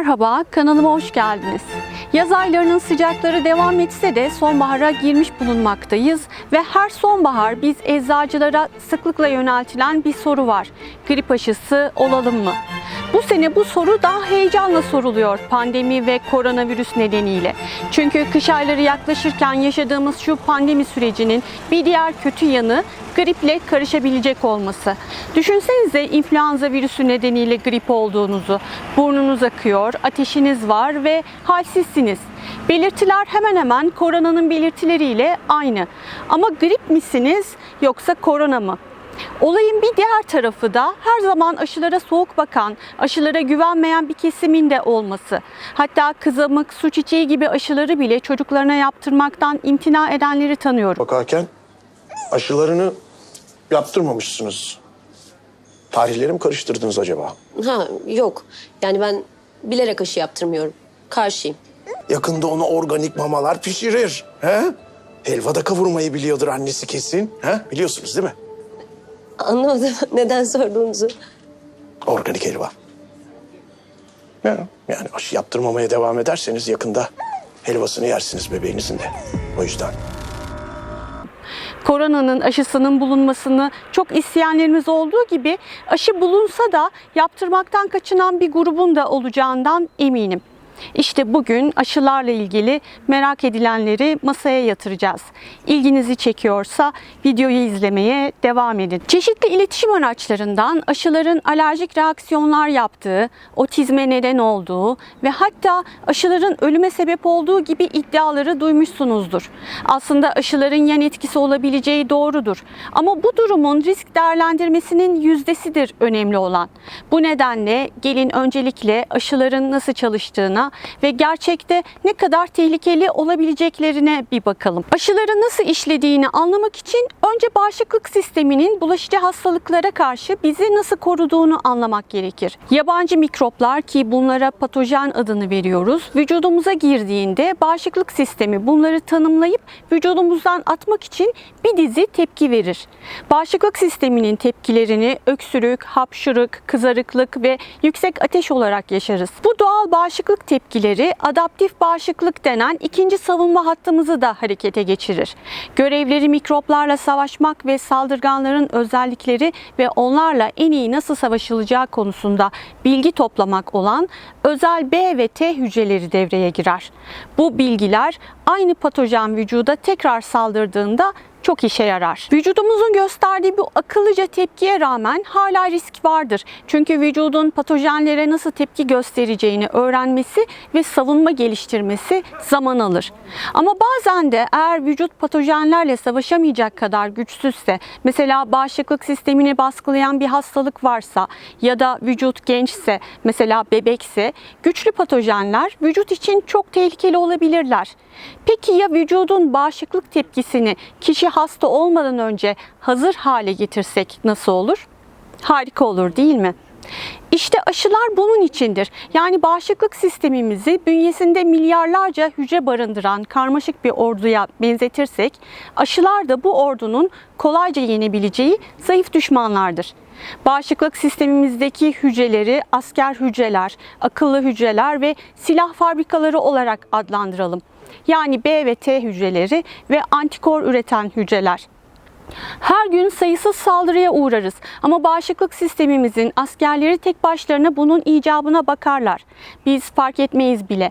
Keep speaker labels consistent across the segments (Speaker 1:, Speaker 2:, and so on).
Speaker 1: Merhaba, kanalıma hoş geldiniz. Yaz aylarının sıcakları devam etse de sonbahara girmiş bulunmaktayız ve her sonbahar biz eczacılara sıklıkla yöneltilen bir soru var. Grip aşısı olalım mı? Bu sene bu soru daha heyecanla soruluyor pandemi ve koronavirüs nedeniyle. Çünkü kış ayları yaklaşırken yaşadığımız şu pandemi sürecinin bir diğer kötü yanı griple karışabilecek olması. Düşünsenize influenza virüsü nedeniyle grip olduğunuzu, burnunuz akıyor, ateşiniz var ve halsizsiniz. Belirtiler hemen hemen koronanın belirtileriyle aynı. Ama grip misiniz yoksa korona mı? Olayın bir diğer tarafı da her zaman aşılara soğuk bakan, aşılara güvenmeyen bir kesimin de olması. Hatta kızamık, su çiçeği gibi aşıları bile çocuklarına yaptırmaktan imtina edenleri tanıyorum.
Speaker 2: bakarken aşılarını yaptırmamışsınız. Tarihleri mi karıştırdınız acaba?
Speaker 3: Ha yok. Yani ben bilerek aşı yaptırmıyorum. Karşıyım.
Speaker 2: Yakında onu organik mamalar pişirir. He? Helvada kavurmayı biliyordur annesi kesin. He? Biliyorsunuz değil mi?
Speaker 3: Anlamadım neden sorduğunuzu.
Speaker 2: Organik helva. Ya, yani aşı yaptırmamaya devam ederseniz yakında helvasını yersiniz bebeğinizin de. O yüzden.
Speaker 1: koronanın aşısının bulunmasını çok isteyenlerimiz olduğu gibi aşı bulunsa da yaptırmaktan kaçınan bir grubun da olacağından eminim. İşte bugün aşılarla ilgili merak edilenleri masaya yatıracağız. İlginizi çekiyorsa videoyu izlemeye devam edin. Çeşitli iletişim araçlarından aşıların alerjik reaksiyonlar yaptığı, otizme neden olduğu ve hatta aşıların ölüme sebep olduğu gibi iddiaları duymuşsunuzdur. Aslında aşıların yan etkisi olabileceği doğrudur. Ama bu durumun risk değerlendirmesinin yüzdesidir önemli olan. Bu nedenle gelin öncelikle aşıların nasıl çalıştığına ve gerçekte ne kadar tehlikeli olabileceklerine bir bakalım. Aşıların nasıl işlediğini anlamak için önce bağışıklık sisteminin bulaşıcı hastalıklara karşı bizi nasıl koruduğunu anlamak gerekir. Yabancı mikroplar ki bunlara patojen adını veriyoruz, vücudumuza girdiğinde bağışıklık sistemi bunları tanımlayıp vücudumuzdan atmak için bir dizi tepki verir. Bağışıklık sisteminin tepkilerini öksürük, hapşırık, kızarıklık ve yüksek ateş olarak yaşarız. Bu doğal bağışıklık tepkileri adaptif bağışıklık denen ikinci savunma hattımızı da harekete geçirir. Görevleri mikroplarla savaşmak ve saldırganların özellikleri ve onlarla en iyi nasıl savaşılacağı konusunda bilgi toplamak olan özel B ve T hücreleri devreye girer. Bu bilgiler aynı patojen vücuda tekrar saldırdığında çok işe yarar. Vücudumuzun gösterdiği bu akıllıca tepkiye rağmen hala risk vardır. Çünkü vücudun patojenlere nasıl tepki göstereceğini öğrenmesi ve savunma geliştirmesi zaman alır. Ama bazen de eğer vücut patojenlerle savaşamayacak kadar güçsüzse, mesela bağışıklık sistemini baskılayan bir hastalık varsa ya da vücut gençse, mesela bebekse, güçlü patojenler vücut için çok tehlikeli olabilirler. Peki ya vücudun bağışıklık tepkisini kişi hasta olmadan önce hazır hale getirsek nasıl olur? Harika olur değil mi? İşte aşılar bunun içindir. Yani bağışıklık sistemimizi bünyesinde milyarlarca hücre barındıran karmaşık bir orduya benzetirsek, aşılar da bu ordunun kolayca yenebileceği zayıf düşmanlardır. Bağışıklık sistemimizdeki hücreleri asker hücreler, akıllı hücreler ve silah fabrikaları olarak adlandıralım. Yani B ve T hücreleri ve antikor üreten hücreler. Her gün sayısız saldırıya uğrarız ama bağışıklık sistemimizin askerleri tek başlarına bunun icabına bakarlar. Biz fark etmeyiz bile.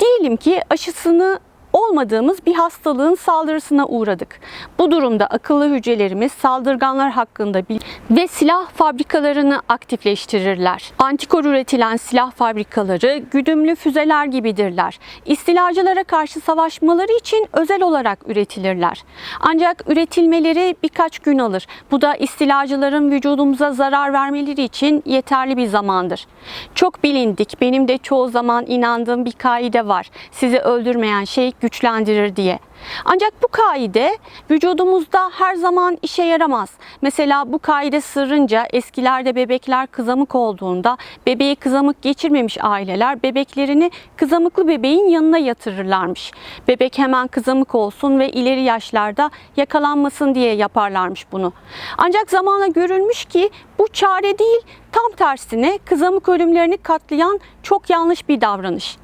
Speaker 1: Diyelim ki aşısını olmadığımız bir hastalığın saldırısına uğradık. Bu durumda akıllı hücrelerimiz saldırganlar hakkında bil ve silah fabrikalarını aktifleştirirler. Antikor üretilen silah fabrikaları güdümlü füzeler gibidirler. İstilacılara karşı savaşmaları için özel olarak üretilirler. Ancak üretilmeleri birkaç gün alır. Bu da istilacıların vücudumuza zarar vermeleri için yeterli bir zamandır. Çok bilindik, benim de çoğu zaman inandığım bir kaide var. Sizi öldürmeyen şey güçlendirir diye. Ancak bu kaide vücudumuzda her zaman işe yaramaz. Mesela bu kaide sırrınca eskilerde bebekler kızamık olduğunda bebeği kızamık geçirmemiş aileler bebeklerini kızamıklı bebeğin yanına yatırırlarmış. Bebek hemen kızamık olsun ve ileri yaşlarda yakalanmasın diye yaparlarmış bunu. Ancak zamanla görülmüş ki bu çare değil tam tersine kızamık ölümlerini katlayan çok yanlış bir davranış.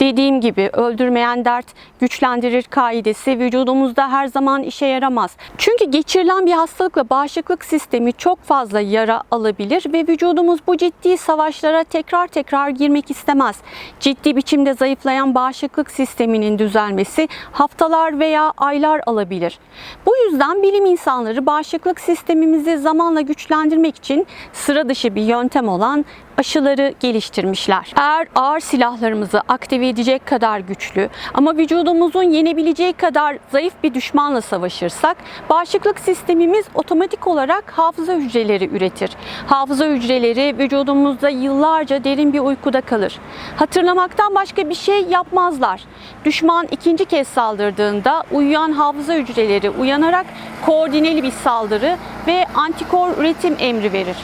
Speaker 1: Dediğim gibi öldürmeyen dert güçlendirir kaidesi vücudumuzda her zaman işe yaramaz. Çünkü geçirilen bir hastalıkla bağışıklık sistemi çok fazla yara alabilir ve vücudumuz bu ciddi savaşlara tekrar tekrar girmek istemez. Ciddi biçimde zayıflayan bağışıklık sisteminin düzelmesi haftalar veya aylar alabilir. Bu yüzden bilim insanları bağışıklık sistemimizi zamanla güçlendirmek için sıra dışı bir yöntem olan aşıları geliştirmişler. Eğer ağır silahlarımızı aktive edecek kadar güçlü ama vücudumuzun yenebileceği kadar zayıf bir düşmanla savaşırsak bağışıklık sistemimiz otomatik olarak hafıza hücreleri üretir. Hafıza hücreleri vücudumuzda yıllarca derin bir uykuda kalır. Hatırlamaktan başka bir şey yapmazlar. Düşman ikinci kez saldırdığında uyuyan hafıza hücreleri uyanarak koordineli bir saldırı ve antikor üretim emri verir.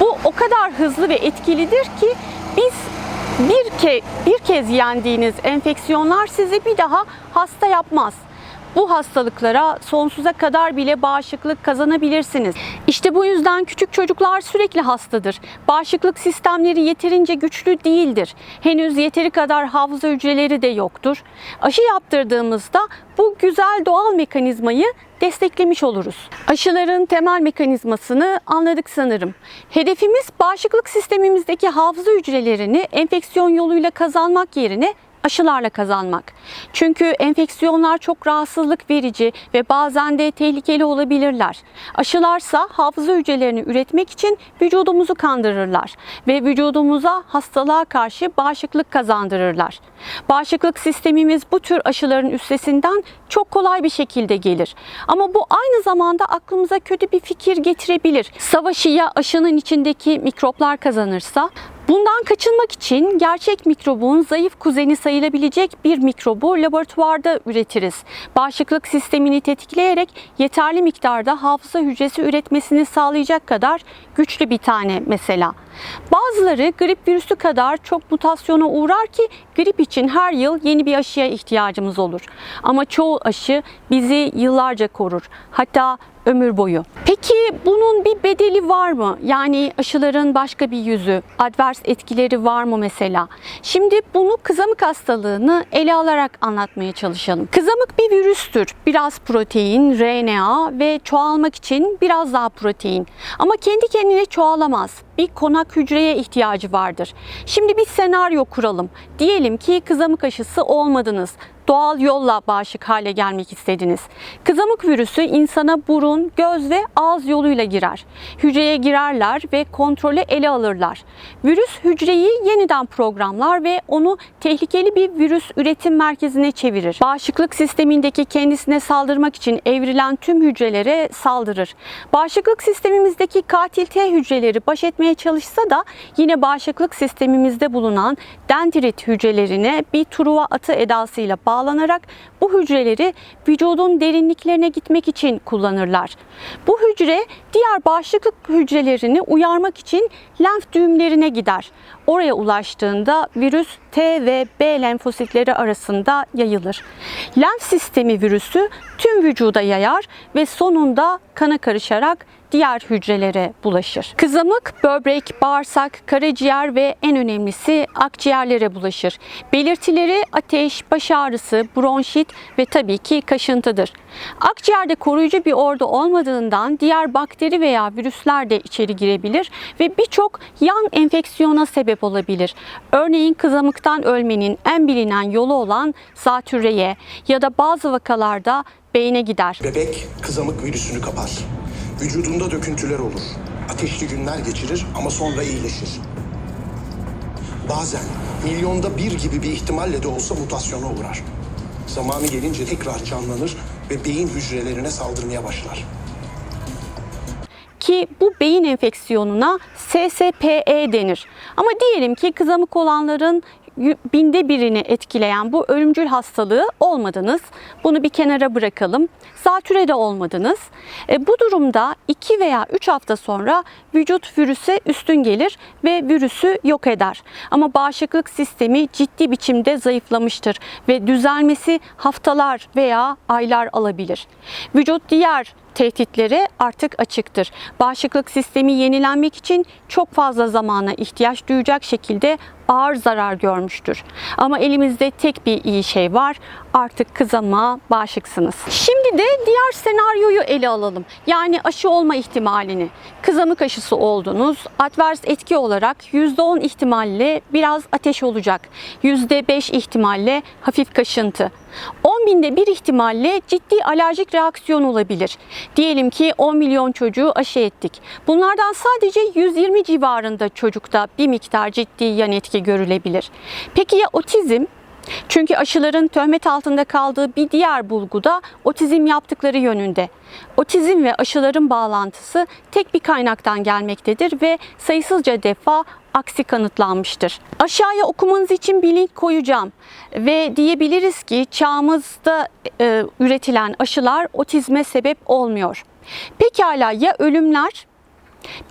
Speaker 1: Bu o kadar hızlı ve etkilidir ki biz bir, ke bir kez yendiğiniz enfeksiyonlar sizi bir daha hasta yapmaz. Bu hastalıklara sonsuza kadar bile bağışıklık kazanabilirsiniz. İşte bu yüzden küçük çocuklar sürekli hastadır. Bağışıklık sistemleri yeterince güçlü değildir. Henüz yeteri kadar hafıza hücreleri de yoktur. Aşı yaptırdığımızda bu güzel doğal mekanizmayı desteklemiş oluruz. Aşıların temel mekanizmasını anladık sanırım. Hedefimiz bağışıklık sistemimizdeki hafıza hücrelerini enfeksiyon yoluyla kazanmak yerine aşılarla kazanmak. Çünkü enfeksiyonlar çok rahatsızlık verici ve bazen de tehlikeli olabilirler. Aşılarsa hafıza hücrelerini üretmek için vücudumuzu kandırırlar ve vücudumuza hastalığa karşı bağışıklık kazandırırlar. Bağışıklık sistemimiz bu tür aşıların üstesinden çok kolay bir şekilde gelir. Ama bu aynı zamanda aklımıza kötü bir fikir getirebilir. Savaşı ya aşının içindeki mikroplar kazanırsa Bundan kaçınmak için gerçek mikrobun zayıf kuzeni sayılabilecek bir mikrobu laboratuvarda üretiriz. Bağışıklık sistemini tetikleyerek yeterli miktarda hafıza hücresi üretmesini sağlayacak kadar güçlü bir tane mesela. Bazıları grip virüsü kadar çok mutasyona uğrar ki grip için her yıl yeni bir aşıya ihtiyacımız olur. Ama çoğu aşı bizi yıllarca korur. Hatta ömür boyu. Peki bunun bir bedeli var mı? Yani aşıların başka bir yüzü, advers etkileri var mı mesela? Şimdi bunu kızamık hastalığını ele alarak anlatmaya çalışalım. Kızamık bir virüstür. Biraz protein, RNA ve çoğalmak için biraz daha protein. Ama kendi kendine çoğalamaz. Bir konak hücreye ihtiyacı vardır. Şimdi bir senaryo kuralım. Diyelim ki kızamık aşısı olmadınız doğal yolla bağışık hale gelmek istediniz. Kızamık virüsü insana burun, göz ve ağız yoluyla girer. Hücreye girerler ve kontrolü ele alırlar. Virüs hücreyi yeniden programlar ve onu tehlikeli bir virüs üretim merkezine çevirir. Bağışıklık sistemindeki kendisine saldırmak için evrilen tüm hücrelere saldırır. Bağışıklık sistemimizdeki katil T hücreleri baş etmeye çalışsa da yine bağışıklık sistemimizde bulunan dendrit hücrelerine bir truva atı edasıyla bağlanarak bu hücreleri vücudun derinliklerine gitmek için kullanırlar. Bu hücre diğer bağışıklık hücrelerini uyarmak için lenf düğümlerine gider. Oraya ulaştığında virüs T ve B lenfositleri arasında yayılır. Lenf sistemi virüsü tüm vücuda yayar ve sonunda kana karışarak diğer hücrelere bulaşır. Kızamık böbrek, bağırsak, karaciğer ve en önemlisi akciğerlere bulaşır. Belirtileri ateş, baş ağrısı, bronşit ve tabii ki kaşıntıdır. Akciğerde koruyucu bir ordu olmadığından diğer bakteri veya virüsler de içeri girebilir ve birçok yan enfeksiyona sebep olabilir. Örneğin kızamıktan ölmenin en bilinen yolu olan zatürreye ya da bazı vakalarda beyne gider.
Speaker 2: Bebek kızamık virüsünü kapar. Vücudunda döküntüler olur. Ateşli günler geçirir ama sonra iyileşir. Bazen milyonda bir gibi bir ihtimalle de olsa mutasyona uğrar. Zamanı gelince tekrar canlanır ve beyin hücrelerine saldırmaya başlar.
Speaker 1: Ki bu beyin enfeksiyonuna SSPE denir. Ama diyelim ki kızamık olanların binde birini etkileyen bu ölümcül hastalığı olmadınız. Bunu bir kenara bırakalım. Zatürre olmadınız. E, bu durumda 2 veya 3 hafta sonra vücut virüse üstün gelir ve virüsü yok eder. Ama bağışıklık sistemi ciddi biçimde zayıflamıştır ve düzelmesi haftalar veya aylar alabilir. Vücut diğer tehditlere artık açıktır. Bağışıklık sistemi yenilenmek için çok fazla zamana ihtiyaç duyacak şekilde ağır zarar görmüştür. Ama elimizde tek bir iyi şey var. Artık kızama bağışıksınız. Şimdi de diğer senaryoyu ele alalım. Yani aşı olma ihtimalini. Kızamık aşısı oldunuz. Advers etki olarak %10 ihtimalle biraz ateş olacak. %5 ihtimalle hafif kaşıntı. 10 binde bir ihtimalle ciddi alerjik reaksiyon olabilir. Diyelim ki 10 milyon çocuğu aşı ettik. Bunlardan sadece 120 civarında çocukta bir miktar ciddi yan etki görülebilir. Peki ya otizm? Çünkü aşıların töhmet altında kaldığı bir diğer bulgu da otizm yaptıkları yönünde. Otizm ve aşıların bağlantısı tek bir kaynaktan gelmektedir ve sayısızca defa aksi kanıtlanmıştır. Aşağıya okumanız için bir link koyacağım ve diyebiliriz ki çağımızda e, üretilen aşılar otizme sebep olmuyor. Pekala ya ölümler?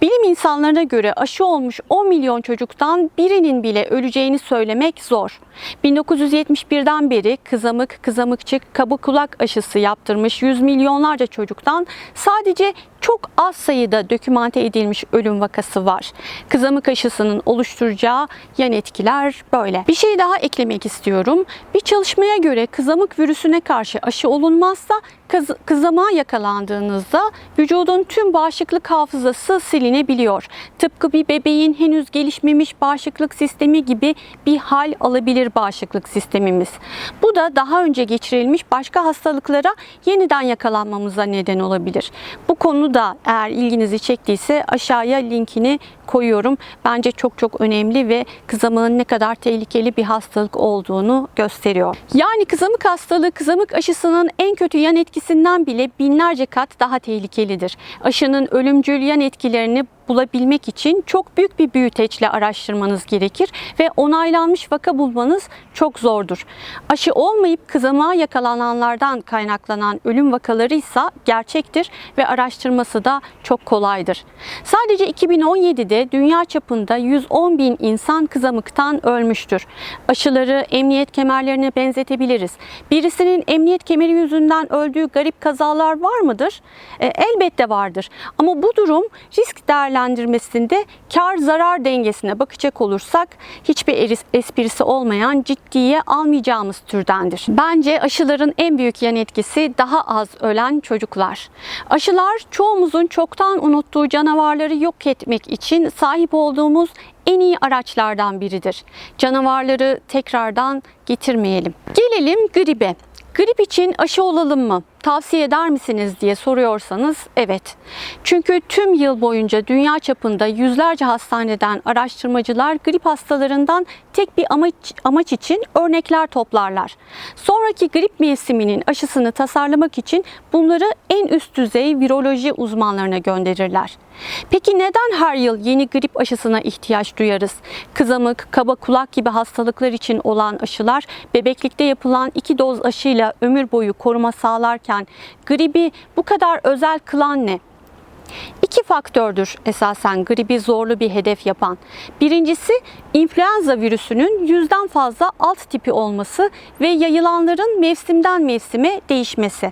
Speaker 1: Bilim insanlarına göre aşı olmuş 10 milyon çocuktan birinin bile öleceğini söylemek zor. 1971'den beri kızamık, kızamıkçık, kabuk kulak aşısı yaptırmış yüz milyonlarca çocuktan sadece çok az sayıda dokümante edilmiş ölüm vakası var. Kızamık aşısının oluşturacağı yan etkiler böyle. Bir şey daha eklemek istiyorum. Bir çalışmaya göre kızamık virüsüne karşı aşı olunmazsa kız, kızamığa yakalandığınızda vücudun tüm bağışıklık hafızası silinebiliyor. Tıpkı bir bebeğin henüz gelişmemiş bağışıklık sistemi gibi bir hal alabilir bağışıklık sistemimiz. Bu da daha önce geçirilmiş başka hastalıklara yeniden yakalanmamıza neden olabilir. Bu konu da eğer ilginizi çektiyse aşağıya linkini koyuyorum. Bence çok çok önemli ve kızamığın ne kadar tehlikeli bir hastalık olduğunu gösteriyor. Yani kızamık hastalığı kızamık aşısının en kötü yan etkisinden bile binlerce kat daha tehlikelidir. Aşının ölümcül yan etkilerini bulabilmek için çok büyük bir büyüteçle araştırmanız gerekir ve onaylanmış vaka bulmanız çok zordur. Aşı olmayıp kızamığa yakalananlardan kaynaklanan ölüm vakaları ise gerçektir ve araştırması da çok kolaydır. Sadece 2017'de dünya çapında 110 bin insan kızamıktan ölmüştür. Aşıları emniyet kemerlerine benzetebiliriz. Birisinin emniyet kemeri yüzünden öldüğü garip kazalar var mıdır? E, elbette vardır. Ama bu durum risk değerlendirmesinde kar zarar dengesine bakacak olursak hiçbir esprisi olmayan ciddiye almayacağımız türdendir. Bence aşıların en büyük yan etkisi daha az ölen çocuklar. Aşılar çoğumuzun çoktan unuttuğu canavarları yok etmek için sahip olduğumuz en iyi araçlardan biridir. Canavarları tekrardan getirmeyelim. Gelelim gribe. Grip için aşı olalım mı? Tavsiye eder misiniz diye soruyorsanız evet. Çünkü tüm yıl boyunca dünya çapında yüzlerce hastaneden araştırmacılar grip hastalarından tek bir amaç, amaç için örnekler toplarlar. Sonraki grip mevsiminin aşısını tasarlamak için bunları en üst düzey viroloji uzmanlarına gönderirler. Peki neden her yıl yeni grip aşısına ihtiyaç duyarız? Kızamık, kaba kulak gibi hastalıklar için olan aşılar bebeklikte yapılan iki doz aşıyla ömür boyu koruma sağlarken gribi bu kadar özel kılan ne? İki faktördür esasen gribi zorlu bir hedef yapan. Birincisi influenza virüsünün yüzden fazla alt tipi olması ve yayılanların mevsimden mevsime değişmesi.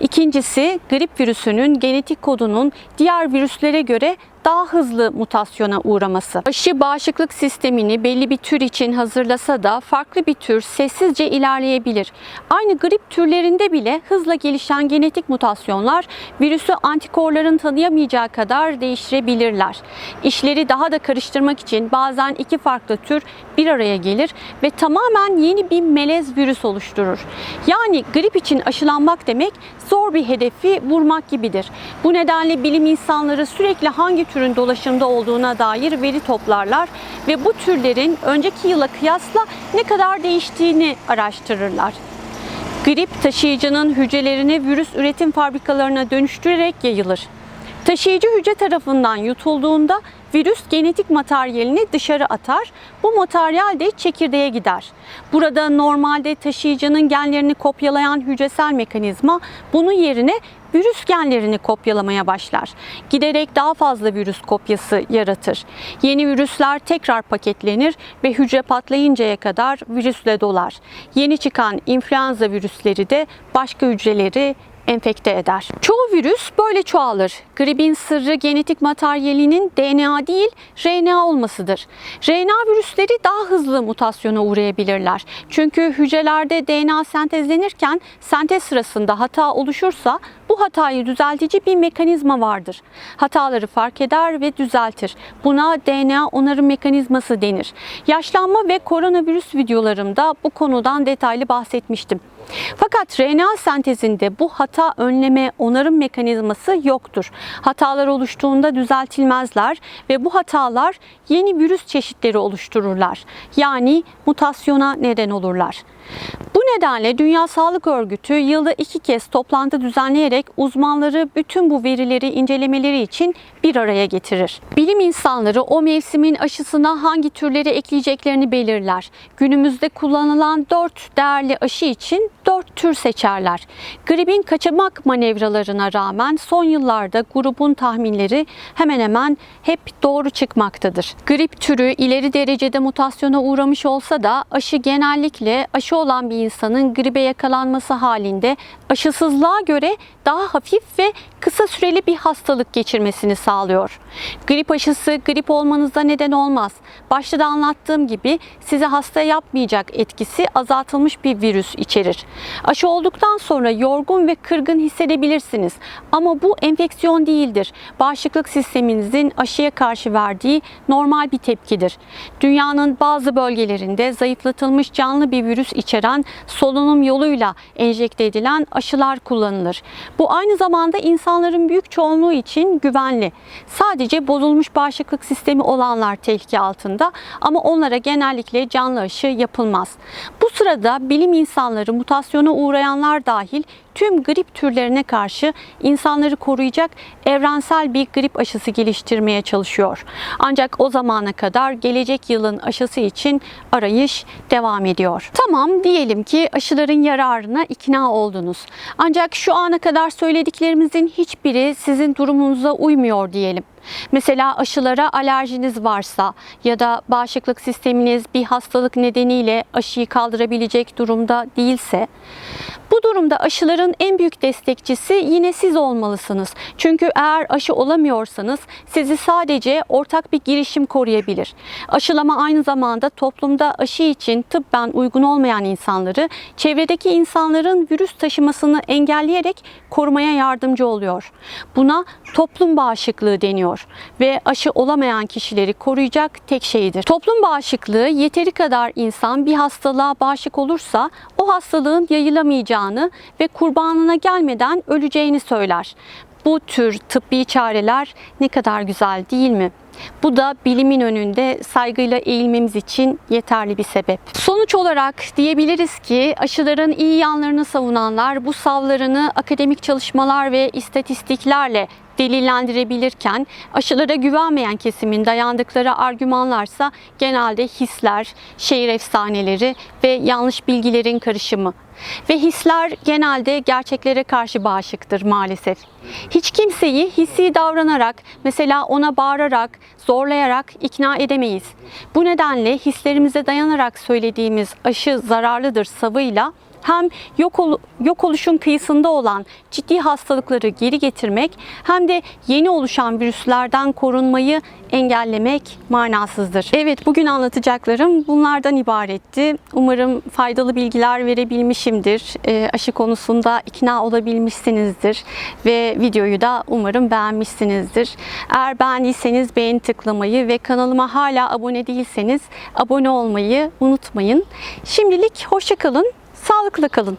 Speaker 1: İkincisi grip virüsünün genetik kodunun diğer virüslere göre daha hızlı mutasyona uğraması. Aşı bağışıklık sistemini belli bir tür için hazırlasa da farklı bir tür sessizce ilerleyebilir. Aynı grip türlerinde bile hızla gelişen genetik mutasyonlar virüsü antikorların tanıyamayacağı kadar değiştirebilirler. İşleri daha da karıştırmak için bazen iki farklı tür bir araya gelir ve tamamen yeni bir melez virüs oluşturur. Yani grip için aşılanmak demek zor bir hedefi vurmak gibidir. Bu nedenle bilim insanları sürekli hangi türün dolaşımda olduğuna dair veri toplarlar ve bu türlerin önceki yıla kıyasla ne kadar değiştiğini araştırırlar. Grip taşıyıcının hücrelerini virüs üretim fabrikalarına dönüştürerek yayılır. Taşıyıcı hücre tarafından yutulduğunda virüs genetik materyalini dışarı atar. Bu materyal de çekirdeğe gider. Burada normalde taşıyıcının genlerini kopyalayan hücresel mekanizma bunun yerine virüs genlerini kopyalamaya başlar. Giderek daha fazla virüs kopyası yaratır. Yeni virüsler tekrar paketlenir ve hücre patlayıncaya kadar virüsle dolar. Yeni çıkan influenza virüsleri de başka hücreleri enfekte eder. Çoğu virüs böyle çoğalır. Gripin sırrı genetik materyalinin DNA değil RNA olmasıdır. RNA virüsleri daha hızlı mutasyona uğrayabilirler. Çünkü hücrelerde DNA sentezlenirken sentez sırasında hata oluşursa bu hatayı düzeltici bir mekanizma vardır. Hataları fark eder ve düzeltir. Buna DNA onarım mekanizması denir. Yaşlanma ve koronavirüs videolarımda bu konudan detaylı bahsetmiştim. Fakat RNA sentezinde bu hata önleme onarım mekanizması yoktur. Hatalar oluştuğunda düzeltilmezler ve bu hatalar yeni virüs çeşitleri oluştururlar. Yani mutasyona neden olurlar. Bu nedenle Dünya Sağlık Örgütü yılda iki kez toplantı düzenleyerek uzmanları bütün bu verileri incelemeleri için bir araya getirir. Bilim insanları o mevsimin aşısına hangi türleri ekleyeceklerini belirler. Günümüzde kullanılan dört değerli aşı için dört tür seçerler. Gripin kaçamak manevralarına rağmen son yıllarda grubun tahminleri hemen hemen hep doğru çıkmaktadır. Grip türü ileri derecede mutasyona uğramış olsa da aşı genellikle aşı olan bir insanın gribe yakalanması halinde aşısızlığa göre daha hafif ve kısa süreli bir hastalık geçirmesini sağlıyor. Grip aşısı grip olmanıza neden olmaz. Başta da anlattığım gibi sizi hasta yapmayacak etkisi azaltılmış bir virüs içerir. Aşı olduktan sonra yorgun ve kırgın hissedebilirsiniz. Ama bu enfeksiyon değildir. Bağışıklık sisteminizin aşıya karşı verdiği normal bir tepkidir. Dünyanın bazı bölgelerinde zayıflatılmış canlı bir virüs içeren solunum yoluyla enjekte edilen aşılar kullanılır. Bu aynı zamanda insanların büyük çoğunluğu için güvenli. Sadece bozulmuş bağışıklık sistemi olanlar tehlike altında ama onlara genellikle canlı aşı yapılmaz. Bu sırada bilim insanları mutasyona uğrayanlar dahil tüm grip türlerine karşı insanları koruyacak evrensel bir grip aşısı geliştirmeye çalışıyor. Ancak o zamana kadar gelecek yılın aşısı için arayış devam ediyor. Tamam diyelim ki aşıların yararına ikna oldunuz. Ancak şu ana kadar söylediklerimizin hiçbiri sizin durumunuza uymuyor diyelim. Mesela aşılara alerjiniz varsa ya da bağışıklık sisteminiz bir hastalık nedeniyle aşıyı kaldırabilecek durumda değilse bu durumda aşıların en büyük destekçisi yine siz olmalısınız. Çünkü eğer aşı olamıyorsanız sizi sadece ortak bir girişim koruyabilir. Aşılama aynı zamanda toplumda aşı için tıbben uygun olmayan insanları çevredeki insanların virüs taşımasını engelleyerek korumaya yardımcı oluyor. Buna toplum bağışıklığı deniyor ve aşı olamayan kişileri koruyacak tek şeydir. Toplum bağışıklığı yeteri kadar insan bir hastalığa bağışık olursa o hastalığın yayılamayacağını ve kurbanına gelmeden öleceğini söyler. Bu tür tıbbi çareler ne kadar güzel değil mi? Bu da bilimin önünde saygıyla eğilmemiz için yeterli bir sebep. Sonuç olarak diyebiliriz ki aşıların iyi yanlarını savunanlar bu savlarını akademik çalışmalar ve istatistiklerle delillendirebilirken aşılara güvenmeyen kesimin dayandıkları argümanlarsa genelde hisler, şehir efsaneleri ve yanlış bilgilerin karışımı. Ve hisler genelde gerçeklere karşı bağışıktır maalesef. Hiç kimseyi hissi davranarak, mesela ona bağırarak, zorlayarak ikna edemeyiz. Bu nedenle hislerimize dayanarak söylediğimiz aşı zararlıdır savıyla hem yok, ol, yok oluşun kıyısında olan ciddi hastalıkları geri getirmek hem de yeni oluşan virüslerden korunmayı engellemek manasızdır. Evet bugün anlatacaklarım bunlardan ibaretti. Umarım faydalı bilgiler verebilmişimdir. E, aşı konusunda ikna olabilmişsinizdir ve videoyu da umarım beğenmişsinizdir. Eğer beğendiyseniz beğeni tıklamayı ve kanalıma hala abone değilseniz abone olmayı unutmayın. Şimdilik hoşçakalın. Sağlıklı kalın.